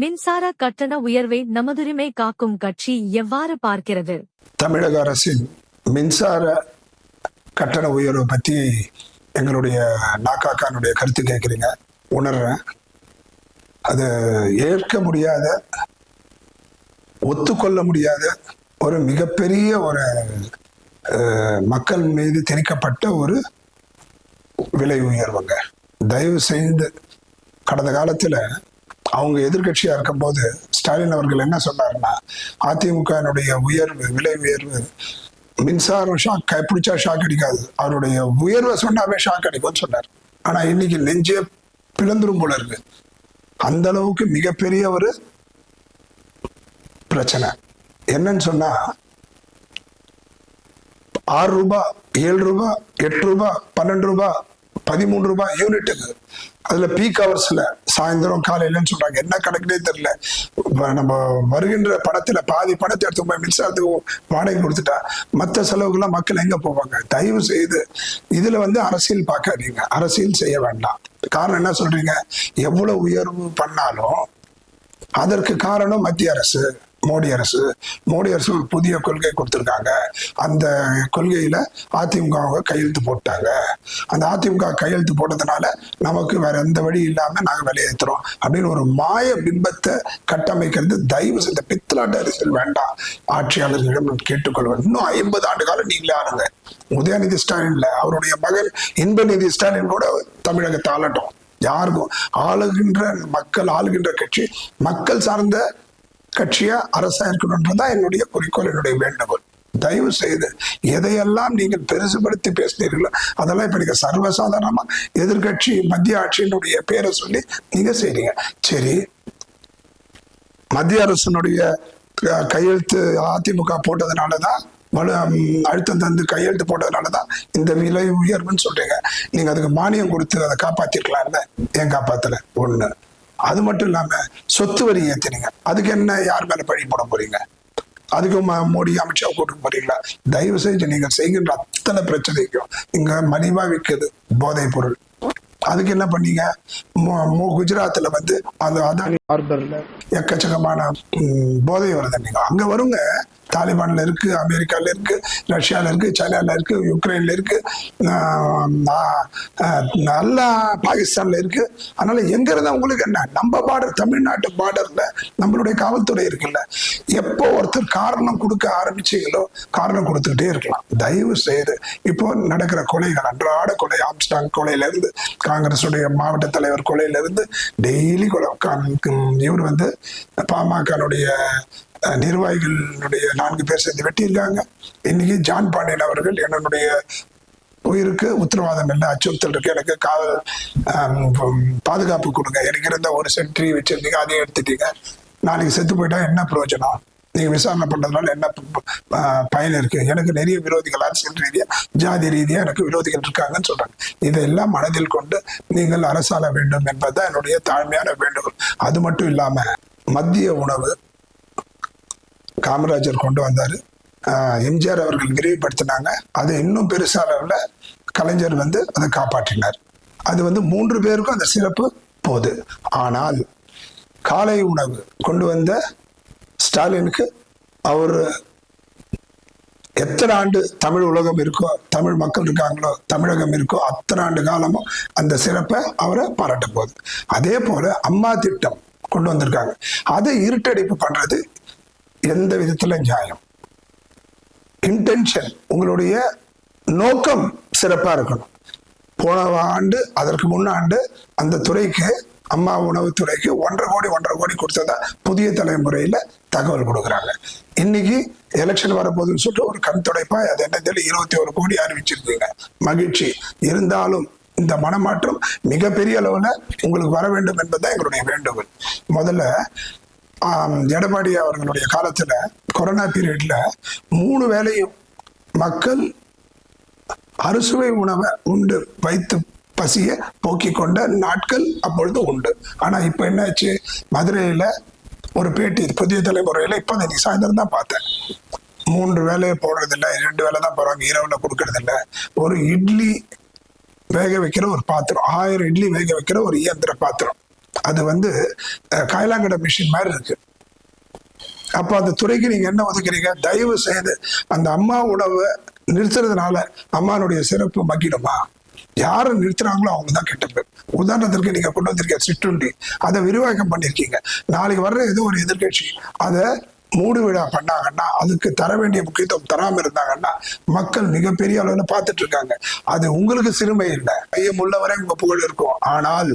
மின்சார கட்டண உயர்வை நமதுரிமை காக்கும் கட்சி எவ்வாறு பார்க்கிறது? தமிழக அரசின் மின்சார கட்டண உயர்வை பற்றி எங்களுடைய நாக்காக்கானுடைய கருத்து கேட்குறீங்க உணர்றேன். அது ஏற்க முடியாத ஒத்துக்கொள்ள முடியாத ஒரு மிகப்பெரிய ஒரு மக்கள் மீது திணிக்கப்பட்ட ஒரு விலை உயர்வுங்க. தயவு செய்து கடந்த காலத்தில் அவங்க எதிர்க்கட்சியா இருக்கும்போது ஸ்டாலின் அவர்கள் என்ன சொன்னாருன்னா அதிமுகனுடைய உயர்வு விலை உயர்வு மின்சாரம் ஷாக் பிடிச்சா ஷாக் அடிக்காது. அவருடைய உயர்வை சொன்னாவே ஷாக் அடிக்கும்னு சொன்னார். ஆனா இன்னைக்கு நெஞ்சே பிளந்துரும் போல இருக்கு. அந்த அளவுக்கு மிகப்பெரிய ஒரு பிரச்சனை. என்னன்னு சொன்னா ஆறு ரூபாய் ஏழு ரூபாய் எட்டு ரூபாய் பன்னெண்டு ரூபாய் பதிமூணு ரூபாய் யூனிட்டுக்கு. அதுல பீக் ஹவர்ஸ்ல சாயந்தரம் காலையிலன்னு சொல்றாங்க. என்ன கணக்குனே தெரியல. நம்ம வருகின்ற பணத்துல பாதி பணத்தை எடுத்து போய் மின்சாரத்துக்கு வாடகை கொடுத்துட்டா மற்ற செலவுகள்லாம் மக்கள் எங்க போவாங்க? தயவு செய்து இதுல வந்து அரசியல் பார்க்காதீங்க. அரசியல் செய்ய வேண்டாம். காரணம் என்ன சொல்றீங்க? எவ்வளவு உயர்வு பண்ணாலும் அதற்கு காரணம் மத்திய அரசு. மோடி அரசு மோடி அரசு ஒரு புதிய கொள்கை கொடுத்துருக்காங்க. அந்த கொள்கையில் அதிமுக கையெழுத்து போட்டாங்க. அந்த அதிமுக கையெழுத்து போட்டதுனால நமக்கு வேற எந்த வழி இல்லாமல் நாங்கள் வெளியேற்றுறோம் அப்படின்னு ஒரு மாய பிம்பத்தை கட்டமைக்கிறது தயவு செய்த பித்தலாட்ட அரசியல் வேண்டாம். ஆட்சியாளர்களிடம் நான் கேட்டுக்கொள்வேன். இன்னும் ஐம்பது ஆண்டு காலம் நீங்களே ஆளுங்க. உதயநிதி ஸ்டாலின்ல அவருடைய மகன் இன்பநிதி ஸ்டாலின் கூட தமிழகத்தை ஆளட்டும். யாருக்கும் ஆளுகின்ற மக்கள் ஆளுகின்ற கட்சி மக்கள் சார்ந்த கட்சியா அரசா இருக்கணும்ன்றதான் என்னுடைய குறிக்கோள் என்னுடைய வேண்டுகோள். தயவு செய்து எதையெல்லாம் நீங்கள் பெருசுபடுத்தி பேசுனீர்களோ அதெல்லாம் இப்ப நீங்க சர்வசாதாரணமா எதிர்கட்சி மத்திய ஆட்சியினுடைய பேரை சொல்லி நீங்க செய்றீங்க. சரி மத்திய அரசினுடைய கையெழுத்து அதிமுக போட்டதுனாலதான் வலு அழுத்தம் தந்து கையெழுத்து போட்டதுனாலதான் இந்த விலை உயர்வுன்னு சொல்றீங்க. நீங்க அதுக்கு மானியம் கொடுத்து அதை காப்பாத்திருக்கலாம்ல? ஏன் காப்பாத்தல? ஒண்ணு. அது மட்டும் இல்லாம சொத்து வரி ஏற்றினீங்க அதுக்கு என்ன யார் மேல பழி போட போறீங்க? அதுக்கு மோடி அமித்ஷா கூட்டு போறீங்களா? தயவு செஞ்சு நீங்கள் செய்கின்ற அத்தனை பிரச்சனைக்கும் இங்க மலிவா விற்குது போதைப் பொருள். அதுக்கு என்ன பண்ணீங்க? மோ மு- குஜராத்ல வந்து அந்த அதானி ஹார்பர்ல எக்கச்சக்கமான போதை வருது. நீங்க அங்க வருங்க. தாலிபான்ல இருக்கு அமெரிக்கால இருக்கு ரஷ்யால இருக்கு சைனால இருக்கு யுக்ரைன்ல இருக்கு நல்லா பாகிஸ்தான்ல இருக்கு. அதனால எங்க இருந்தா உங்களுக்கு என்ன? நம்ம பார்டர் தமிழ்நாட்டு பார்டர்ல நம்மளுடைய காவல்துறை இருக்குல்ல. எப்போ ஒருத்தர் காரணம் கொடுக்க ஆரம்பிச்சீங்களோ காரணம் கொடுத்துக்கிட்டே இருக்கலாம். தயவு செய்து இப்போ நடக்கிற கொலைகள் அன்றாட கொலை ஆம்ஸ்டாங் கொலையில இருந்து காங்கிரஸுடைய மாவட்ட தலைவர் கொலையில இருந்து டெய்லி கொலை இவர் வந்து பாமகனுடைய நிர்வாகிகளுடைய நான்கு பேர் சேர்ந்து வெட்டியிருக்காங்க. இன்னைக்கு ஜான் பாண்டியன் அவர்கள் என்னுடைய உயிருக்கு உத்தரவாதம் இல்லை அச்சுறுத்தல் இருக்கு. எனக்கு காவல் பாதுகாப்பு கொடுங்க. எனக்கு இருந்த ஒரு சென்ட்ரி வச்சிருந்தீங்க அதையும் எடுத்துட்டீங்க. நாளைக்கு செத்து போயிட்டா என்ன பிரயோஜனம்? நீங்க விசாரணை பண்றதுனால என்ன பயன் இருக்கு? எனக்கு நிறைய விரோதிகள் அரசியல் ரீதியா ஜாதி ரீதியா எனக்கு விரோதிகள் இருக்காங்கன்னு சொல்றாங்க. இதெல்லாம் மனதில் கொண்டு நீங்கள் அரசாள வேண்டும் என்பதுதான் என்னுடைய தாழ்மையான வேண்டுகோள். அது மட்டும் இல்லாம மத்திய உணவு காமராஜர் கொண்டு வந்தார். எம்ஜிஆர் அவர்கள் விரிவுபடுத்தினாங்க. அதை இன்னும் பெருசா கலைஞர் வந்து அதை காப்பாற்றினார். அது வந்து மூன்று பேருக்கும் அந்த சிறப்பு போகுது. ஆனால் காலை உணவு கொண்டு வந்த ஸ்டாலினுக்கு அவர் எத்தனை ஆண்டு தமிழ் உலகம் இருக்கோ தமிழ் மக்கள் இருக்காங்களோ தமிழகம் இருக்கோ அத்தனை ஆண்டு காலமும் அந்த சிறப்பை அவரை பாராட்ட போகுது. அதே போல அம்மா திட்டம் கொண்டு வந்திருக்காங்க. அதை இருட்டடிப்பு பண்றது எந்த விதத்துல நியாயம்? இன்டென்ஷன் உங்களுடைய நோக்கம் சிறப்பா இருக்கணும். போன ஆண்டு அதற்கு முன்னாண்டு அந்த துறைக்கு அம்மா உணவுத்துறைக்கு ஒன்றரை கோடி ஒன்றரை கோடி கொடுத்ததா புதிய தலைமுறையில தகவல் கொடுக்குறாங்க. இன்னைக்கு எலெக்ஷன் வரப்போகுதுன்னு சொல்லிட்டு ஒரு கண் துடைப்பா அது என்ன தெரியல இருபத்தி ஒரு கோடி அறிவிச்சிருக்கீங்க. மகிழ்ச்சி. இருந்தாலும் இந்த மனமாற்றம் மிகப்பெரிய அளவுல உங்களுக்கு வர வேண்டும் என்பதுதான் எங்களுடைய வேண்டுகோள். முதல்ல எடப்பாடி அவர்களுடைய காலத்தில் கொரோனா பீரியட்ல மூணு வேலையும் மக்கள் அறுசுவை உணவை உண்டு வைத்து பசிய போக்கிக் கொண்ட நாட்கள் அப்பொழுது உண்டு. ஆனால் இப்போ என்னாச்சு? மதுரையில் ஒரு பேட்டி புதிய தலைமுறையில் இப்போ நீ சாயந்தரம் தான் பார்த்தேன். மூன்று வேலையை போடுறதில்ல ரெண்டு வேலை தான் போகிறாங்க இரவுல கொடுக்கறதில்ல. ஒரு இட்லி வேக வைக்கிற ஒரு பாத்திரம் ஆயிரம் இட்லி வேக வைக்கிற ஒரு இயந்திர பாத்திரம். அது வந்து அஹ், காயலாங்கடை மிஷின் மாதிரி இருக்கு. அப்போ அந்த துறைக்கு நீங்க என்ன ஒதுக்குறீங்க? தயவு செய்து அந்த அம்மா உணவை நிறுத்துறதுனால அம்மானுடைய சிறப்பு மக்கிடுமா யார் நிறுத்துறாங்களோ அவங்க தான் கெட்ட பேர். உதாரணத்திற்கு நீங்க கொண்டு வந்திருக்க சிற்றுண்டி அதை விரிவாக்கம் பண்ணிருக்கீங்க. நாளைக்கு வர்ற ஏதோ ஒரு எதிர்க்கட்சி அதை மூடு விழா பண்ணாங்கன்னா அதுக்கு தர வேண்டிய முக்கியத்துவம் தராம இருந்தாங்கன்னா மக்கள் மிகப்பெரிய அளவுல பார்த்துட்டு இருக்காங்க. அது உங்களுக்கு சிறுமை இல்லை. ஐயம் உள்ளவரை உங்க புகழ் இருக்கும். ஆனால்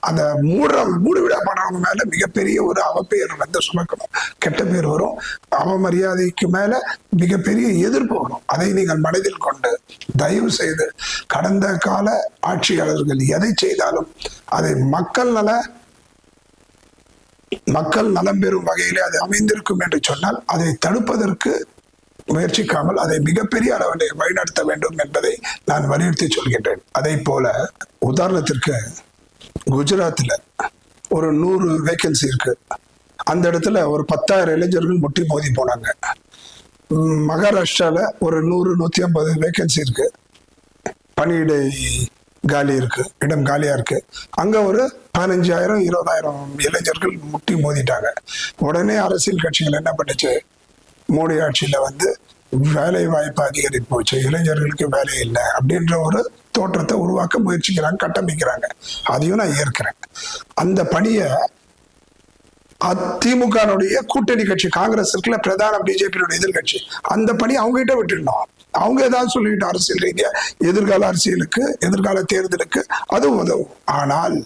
அந்த மூடுற மூடு பண்றவங்க மேல மிகப்பெரிய ஒரு அவப்பெயர் வந்து சுமக்கணும். கெட்ட பேர் வரும். அவமரியாதைக்கு மேல மிகப்பெரிய எதிர்ப்பு வரும். அதை நீங்கள் மனதில் கொண்டு தயவு செய்து கடந்த கால ஆட்சியாளர்கள் எதை செய்தாலும் அதை மக்கள் நல மக்கள் நலம் பெறும் வகையிலே அது அமைந்திருக்கும் என்று சொன்னால் அதை தடுப்பதற்கு முயற்சிக்காமல் அதை மிகப்பெரிய அளவில் வழிநடத்த வேண்டும் என்பதை நான் வலியுறுத்தி சொல்கின்றேன். அதை போல உதாரணத்திற்கு குஜராத்தில் ஒரு நூறு வேக்கன்சி இருக்கு. அந்த இடத்துல ஒரு பத்தாயிரம் இளைஞர்கள் முட்டி மோதி போனாங்க. மகாராஷ்டிராவில் ஒரு நூறு நூற்றி ஐம்பது வேகன்சி இருக்கு. பணியிடை காலி இருக்கு இடம் காலியா இருக்கு. அங்க ஒரு பதினஞ்சாயிரம் இருபதாயிரம் இளைஞர்கள் முட்டி மோதிட்டாங்க. உடனே அரசியல் கட்சிகள் என்ன பண்ணுச்சு? மோடி ஆட்சியில வந்து வேலை வாய்ப்பு அதிகரிப்பு போச்சு. இளைஞர்களுக்கு வேலை இல்லை அப்படின்ற ஒரு தோற்றத்தை உருவாக்க முயற்சிக்கிறாங்க கட்டமைக்கிறாங்க. அதையும் நான் ஏற்கிறேன். அந்த பணியை அதிமுகனுடைய கூட்டணி கட்சி காங்கிரஸ் இருக்குல்ல பிரதான பிஜேபியுடைய எதிர்கட்சி அந்த பணி அவங்க கிட்ட விட்டுருந்தோம் அவங்க ஏதாவது சொல்லிட்டு அரசியல் ரீதியா எதிர்கால அரசியலுக்கு எதிர்கால தேர்தலுக்கு அது உதவும். ஆனால்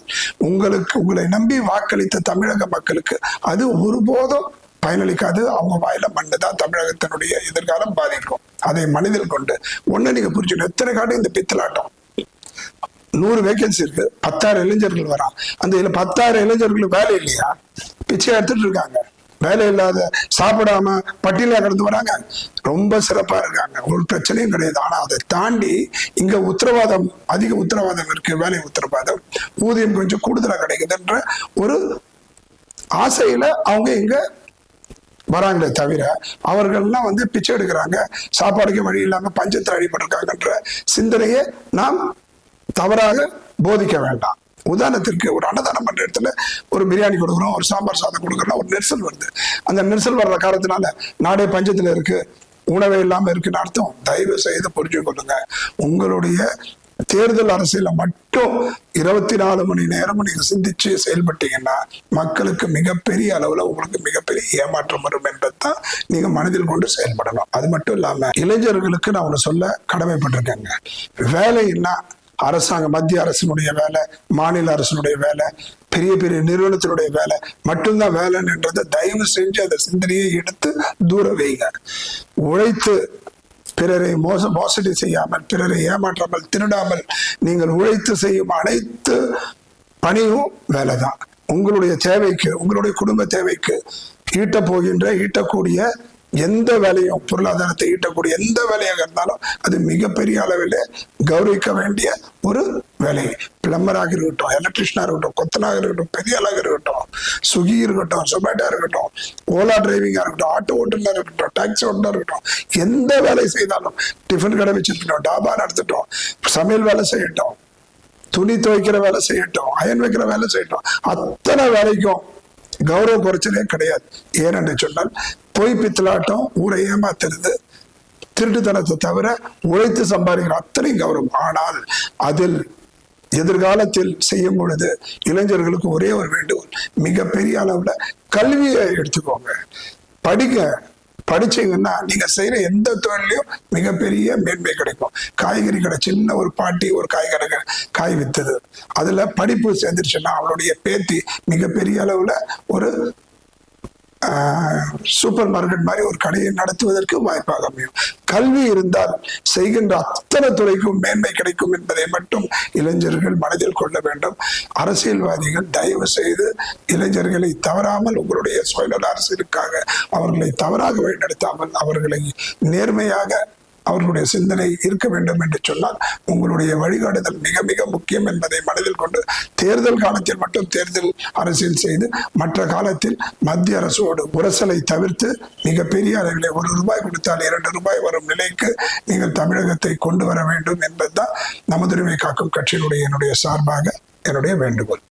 உங்களுக்கு உங்களை நம்பி வாக்களித்த தமிழக மக்களுக்கு அது ஒருபோதும் பயனளிக்காது. அவங்க வாயில மண்ணு தான் தமிழகத்தினுடைய எதிர்காலம் பாதிக்கும். அதை மனதில் கொண்டு ஒண்ணு நீங்க புரிஞ்சுக்கணும். எத்தனை காட்டும் இந்த பித்தலாட்டம். நூறு வேகன்சி இருக்கு. பத்தாயிரம் இளைஞர்கள் வரான் அந்த இதுல பத்தாயிரம் இளைஞர்களுக்கு வேலை இல்லையா? பிச்சை எடுத்துட்டு இருக்காங்க. வேலை இல்லாத சாப்பிடாம பட்டியலா கடந்து வராங்க. ரொம்ப சிறப்பா இருக்காங்க. ஒரு பிரச்சனையும் கிடையாது. ஆனா அதை தாண்டி இங்க உத்தரவாதம் அதிக உத்தரவாதம் இருக்கு. வேலை உத்தரவாதம். ஊதியம் கொஞ்சம் கூடுதலா கிடைக்குதுன்ற ஒரு ஆசையில அவங்க இங்க வராங்களே தவிர அவர்கள்லாம் வந்து பிச்சை எடுக்கிறாங்க. சாப்பாடுக்கு வழி இல்லாம பஞ்சத்தில் அடிபட்டிருக்காங்கன்ற சிந்தனையை நாம் தவறாக போதிக்க வேண்டாம். உதாரணத்திற்கு ஒரு அன்னதானம் பண்ற இடத்துல ஒரு பிரியாணி கொடுக்குறோம் ஒரு சாம்பார் சாதம் கொடுக்குறோம் ஒரு நெரிசல் வருது. அந்த நெரிசல் வர்ற காரணத்தினால நாடே பஞ்சத்துல இருக்கு உணவே இல்லாம இருக்குன்னு அர்த்தம். தயவு செய்து புரிஞ்சு கொள்ளுங்க. உங்களுடைய தேர்தல் அரசியல மட்டும் இருபத்தி நாலு மணி நேரம் நீங்க சிந்திச்சு செயல்பட்டீங்கன்னா மக்களுக்கு மிகப்பெரிய அளவுல உங்களுக்கு மிகப்பெரிய ஏமாற்றம் வரும் என்பதுதான் நீங்க மனதில் கொண்டு செயல்படணும். அது மட்டும் இல்லாம இளைஞர்களுக்கு நான் ஒண்ணு சொல்ல கடமைப்பட்டிருக்கேங்க. வேலைன்னா அரசாங்க மத்திய அரசினுடைய வேலை மாநில அரசினுடைய வேலை பெரிய பெரிய நிறுவனத்தினுடைய வேலை மட்டும்தான் வேலைன்றதை தயவு செஞ்சு அந்த சிந்தனையை எடுத்து தூர வைங்க. உழைத்து பிறரை மோச மோசடி செய்யாமல் பிறரை ஏமாற்றாமல் திருடாமல் நீங்கள் உழைத்து செய்யும் அனைத்து பணியும் வேலை தான் உங்களுடைய தேவைக்கு உங்களுடைய குடும்ப தேவைக்கு ஈட்ட போகின்ற ஈட்டக்கூடிய எந்த வேலையும் பொருளாதாரத்தை ஈட்டக்கூடிய எந்த வேலையாக இருந்தாலும் அது மிகப்பெரிய அளவில் கௌரவிக்க வேண்டிய ஒரு வேலை. பிளம்பராக இருக்கட்டும் எலக்ட்ரிஷனாக இருக்கட்டும் கொத்தனாக இருக்கட்டும் பெரிய ஆளாக இருக்கட்டும் சுகி இருக்கட்டும் சொமேட்டோ இருக்கட்டும் ஓலா டிரைவிங்காக இருக்கட்டும் ஆட்டோ ஓட்டுநர் இருக்கட்டும் டாக்ஸி ஓட்டுநர் இருக்கட்டும் எந்த வேலை செய்தாலும் டிஃபன் கடை வச்சிருக்கட்டும் டாபா நடத்தட்டும் சமையல் வேலை செய்யட்டும் துணி துவைக்கிற வேலை செய்யட்டும் அயன் வைக்கிற வேலை செய்யட்டும் அத்தனை வேலைக்கும் கௌரவ குறைச்சலே கிடையாது. ஏனென்று சொன்னால் பொய் பித்தலாட்டம் ஊரை ஏமாத்துறது திருட்டுத்தனத்தை தவிர உழைத்து சம்பாதிக்கிற அத்தனை கௌரவம். ஆனால் அதில் எதிர்காலத்தில் செய்யும் பொழுது இளைஞர்களுக்கு ஒரே ஒரு வேண்டுகோள் மிகப்பெரிய அளவுல கல்வியை எடுத்துக்கோங்க. படிக்க படிச்சீங்கன்னா நீங்க செய்யற எந்த தொழிலையும் மிகப்பெரிய மேன்மை கிடைக்கும். காய்கறி கடை சின்ன ஒரு பாட்டி ஒரு காய்கறி காய் வித்தது. அதுல படிப்பு சேர்ந்துருச்சுன்னா அவளுடைய பேத்தி மிகப்பெரிய அளவுல ஒரு சூப்பர் மார்க்கெட் மாதிரி ஒரு கடையை நடத்துவதற்கு வாய்ப்பாக அமையும். கல்வி இருந்தால் செய்கின்ற அத்தனை துறைக்கும் மேன்மை கிடைக்கும் என்பதை மட்டும் இளைஞர்கள் மனதில் கொள்ள வேண்டும். அரசியல்வாதிகள் தயவு செய்து இளைஞர்களை தவறாமல் உங்களுடைய சுயநல அரசியலுக்காக அவர்களை தவறாக வழிநடத்தாமல் அவர்களை நேர்மையாக அவர்களுடைய சிந்தனை இருக்க வேண்டும் என்று சொன்னால் உங்களுடைய வழிகாட்டுதல் மிக மிக முக்கியம் என்பதை மனதில் கொண்டு தேர்தல் காலத்தில் மட்டும் தேர்தல் அரசியல் செய்து மற்ற காலத்தில் மத்திய அரசோடு உரசலை தவிர்த்து மிகப்பெரிய அளவில் ஒரு ரூபாய் கொடுத்தால் இரண்டு ரூபாய் வரும் நிலைக்கு நீங்கள் தமிழகத்தை கொண்டு வர வேண்டும் என்பதுதான் நமதுரிமை காக்கும் கட்சியினுடைய என்னுடைய சார்பாக என்னுடைய வேண்டுகோள்.